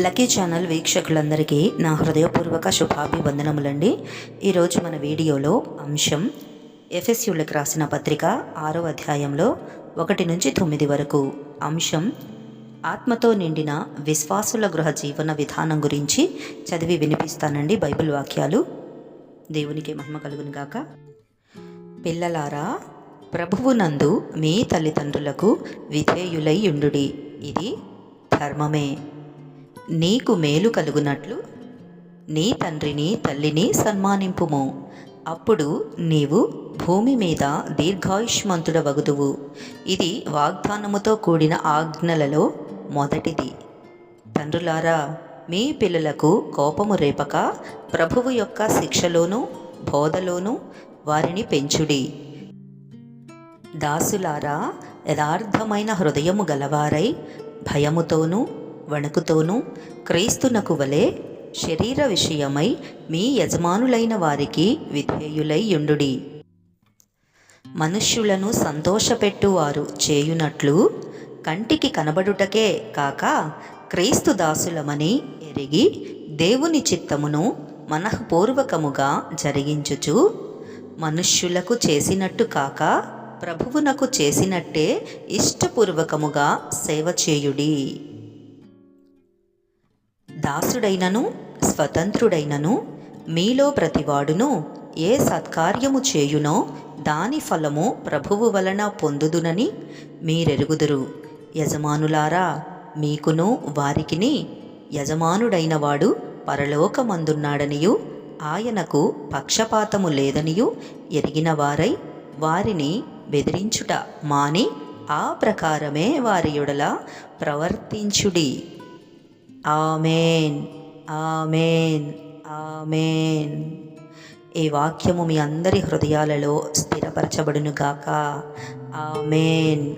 Lucky channel వీక్షకులందరికీ నా హృదయపూర్వక శుభాభివందనములండి. ఈరోజు మన వీడియోలో అంశం ఎఫ్ఎస్యులకు రాసిన పత్రిక ఆరో అధ్యాయంలో ఒకటి నుంచి తొమ్మిది వరకు అంశం ఆత్మతో నిండిన విశ్వాసుల గృహ జీవన విధానం గురించి చదివి వినిపిస్తానండి బైబిల్ వాక్యాలు. దేవునికి మహిమ కలుగునుగాక పిల్లలారా ప్రభువునందు మీ తల్లిదండ్రులకు విధేయులై ఉండుడి. ఇది ధర్మమే. నీకు మేలు కలుగునట్లు నీ తండ్రిని తల్లిని సన్మానింపుము. అప్పుడు నీవు భూమి మీద దీర్ఘాయుష్మంతుడవగుదువు. ఇది వాగ్దానముతో కూడిన ఆజ్ఞలలో మొదటిది. తండ్రులారా మీ పిల్లలకు కోపము రేపక ప్రభువు యొక్క శిక్షలోనూ బోధలోనూ వారిని పెంచుడి. దాసులారా యథార్థమైన హృదయము గలవారై భయముతోనూ వణుకుతోనూ క్రీస్తునకు వలె శరీర విషయమై మీ యజమానులైన వారికి విధేయులై యుండుడి మనుష్యులను సంతోషపెట్టువారు చేయునట్లు కంటికి కనబడుటకే కాక క్రీస్తు దాసులమని ఎరిగి దేవుని చిత్తమును మనఃపూర్వకముగా జరిగించుచు మనుష్యులకు చేసినట్టు కాక ప్రభువునకు చేసినట్టే ఇష్టపూర్వకముగా సేవ చేయుడి. దాసుడైనను స్వతంత్రుడైనను మీలో ప్రతివాడును ఏ సత్కార్యము చేయునో దాని ఫలము ప్రభువు వలన పొందుదునని మీరెరుగుదురు. యజమానులారా మీకును వారికిని యజమానుడైన వాడు పరలోకమందున్నాడనియు ఆయనకు పక్షపాతము లేదనియు ఎరిగిన వారై వారిని బెదిరించుట మాని ఆ ప్రకారమే వారి యొడల ప్రవర్తించుడి. ఆమెన్. ఆమెన్. ఆమెన్. ఈ వాక్యము మీ అందరి హృదయాలలో స్థిరపరచబడునుగాక. ఆమెన్.